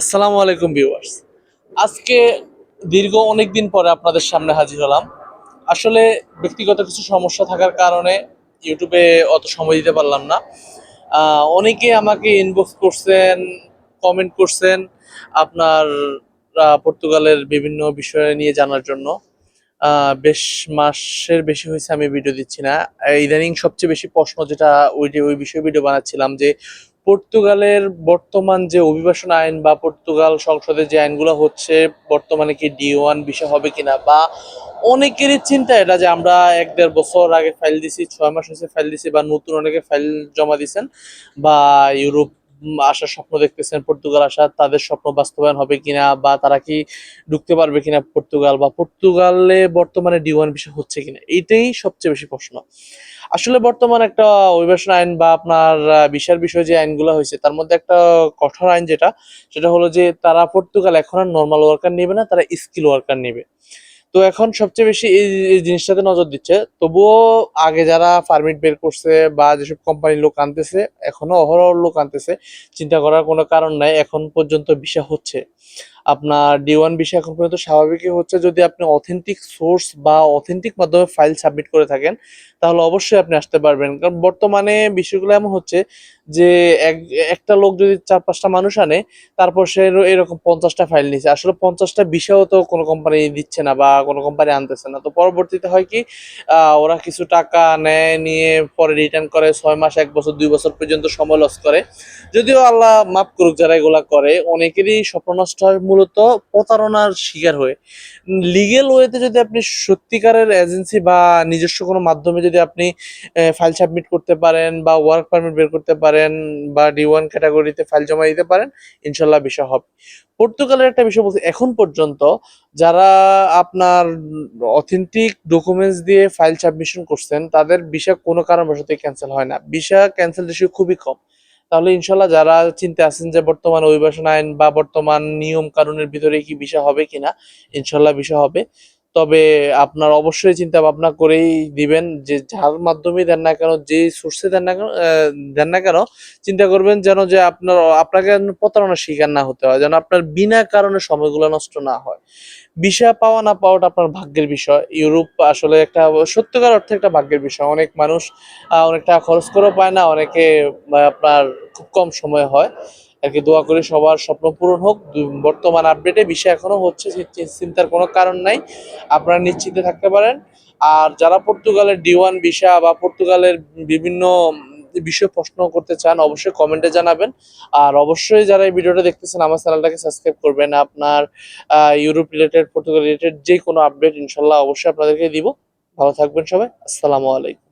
আসসালামু আলাইকুম ভিউয়ার্স। আজকে দীর্ঘ অনেক দিন পরে আপনাদের সামনে হাজির হলাম। আসলে ব্যক্তিগত কিছু সমস্যা থাকার কারণে ইউটিউবে অত সময় দিতে পারলাম না। অনেকে আমাকে ইনবক্স করছেন কমেন্ট করছেন আপনার পর্তুগালের বিভিন্ন বিষয় নিয়ে জানার জন্য। বেশ মাসের বেশি হয়েছে, আমি ভিডিও দিচ্ছি না। ইদানিং সবচেয়ে বেশি প্রশ্ন যেটা ওই যে, ওই বিষয়ে ভিডিও বানাচ্ছিলাম যে পর্তুগালের বর্তমান যে অভিবাসন আইন বা পর্তুগাল সংসদে যে আইনগুলো হচ্ছে, বর্তমানে কি ডি ওয়ান বিষয় হবে কিনা বা অনেকেরই চিন্তা এটা যে আমরা এক দেড় বছর আগে ফাইল দিছি, ছয় মাস হয়েছে ফাইল দিছি বা নতুন অনেকে ফাইল জমা দিছেন বা ইউরোপ আসার স্বপ্ন দেখতেছেন, পর্তুগাল আসার তাদের স্বপ্ন বাস্তবায়ন হবে কিনা বা তারা কি ঢুকতে পারবে কিনা পর্তুগাল বা পর্তুগালে বর্তমানে ডি ওয়ান বিষয় হচ্ছে কিনা, এইটাই সবচেয়ে বেশি প্রশ্ন। আসলে বর্তমান একটা অভিবাসন আইন বা আপনার ভিসার বিষয়ে যে আইনগুলো হয়েছে, তার মধ্যে একটা কঠোর আইন যেটা, সেটা হলো যে তারা পর্তুগাল এখন আর নর্মাল ওয়ার্কার নেবে না, তারা স্কিল ওয়ার্কার নেবে। তো এখন সবচেয়ে বেশি এই জিনিসটাতে নজর দিচ্ছে। তবুও আগে যারা পারমিট বের করছে বা যেসব কোম্পানির লোক আনতেছে, এখনও অহরহ লোক আনতেছে, চিন্তা করার কোনো কারণ নাই। এখন পর্যন্ত ভিসা হচ্ছে। আপনার ডি ওয়ান ভিসা এখন পর্যন্ত স্বাভাবিকই হচ্ছে। যদি আপনি অথেন্টিক সোর্স বা অথেন্টিক মাধ্যমে ফাইল সাবমিট করে থাকেন, তাহলে অবশ্যই আপনি আসতে পারবেন। কারণ বর্তমানে বিষয়গুলো এমন হচ্ছে যে এক, একটা লোক যদি চার, পাঁচটা মানুষ আনে, তারপর সে এরকম পঞ্চাশটা ফাইল নিচ্ছে আসলে পঞ্চাশটা বিষয়ও তো কোনো কোম্পানি দিচ্ছে না বা কোনো কোম্পানি আনতেছে না। তো পরবর্তীতে হয় কি ওরা কিছু টাকা নেয়, নিয়ে পরে রিটার্ন করে, ছয় মাস, এক বছর, দুই বছর পর্যন্ত সময় লস করে। যদিও আল্লাহ মাফ করুক যারা এগুলা করে, অনেকেরই স্বপ্ন নষ্ট হয় মূলত প্রতারণার শিকার হয়ে। লিগেল ওয়েতে যদি আপনি সত্যিকারের এজেন্সি বা নিজস্ব কোনো মাধ্যমে যদি আপনি ফাইল সাবমিট করতে পারেন বা ওয়ার্ক পারমিট বের করতে পারেন বা ডি ওয়ান ক্যাটাগরিতে ফাইল জমা দিতে পারেন, ইনশাল্লাহ বিষয় হবে। পর্তুগালের একটা বিষয় বলছি, এখন পর্যন্ত যারা আপনার অথেন্টিক ডকুমেন্টস দিয়ে ফাইল সাবমিশন করছেন, তাদের ভিসা কোনো কারণবশত ক্যান্সেল হয় না। ভিসা ক্যান্সেল রেশিও খুবই কম। তাহলে ইনশাল্লাহ যারা চিন্তা আছেন যে বর্তমান অভিবাসন আইন বা বর্তমান নিয়ম কানুনের ভিতরে কি বিষয় হবে কিনা, ইনশাল্লাহ বিষয় হবে। তবে আপনার অবশ্যই চিন্তা ভাবনা করেই দিবেন যে যার মাধ্যমে দেন না কেন, যে সোর্সে দেন না কেন দেন না কেন, চিন্তা করবেন যেন যে আপনার, আপনাকে প্রতারণার শিকার না হতে হয়, যেন আপনার বিনা কারণে সময়গুলো নষ্ট না হয়। ভিসা পাওয়া না পাওয়াটা আপনার ভাগ্যের বিষয়। ইউরোপ আসলে একটা সত্যিকার অর্থে একটা ভাগ্যের বিষয়। অনেক মানুষ অনেক টাকা খরচ করেও পায় না, অনেকে আপনার খুব কম সময় হয়। আর কি দোয়া করে সবার স্বপ্ন পূরণ হোক। বর্তমান আপডেটে বিষয় এখনও হচ্ছে চিন্তার কোনো কারণ নাই। আপনারা নিশ্চিন্তে থাকতে পারেন। আর যারা পর্তুগালের ডি ওয়ান ভিসা বা পর্তুগালের বিভিন্ন বিষয়ে প্রশ্ন করতে চান, অবশ্যই কমেন্টে জানাবেন। আর অবশ্যই যারা এই ভিডিওটা দেখতেছেন, আমার চ্যানেলটাকে সাবস্ক্রাইব করবেন। আপনার ইউরোপ রিলেটেড পর্তুগাল রিলেটেড যে কোনো আপডেট ইনশাল্লাহ অবশ্যই আপনাদেরকে দিব। ভালো থাকবেন সবাই। আসসালামু আলাইকুম।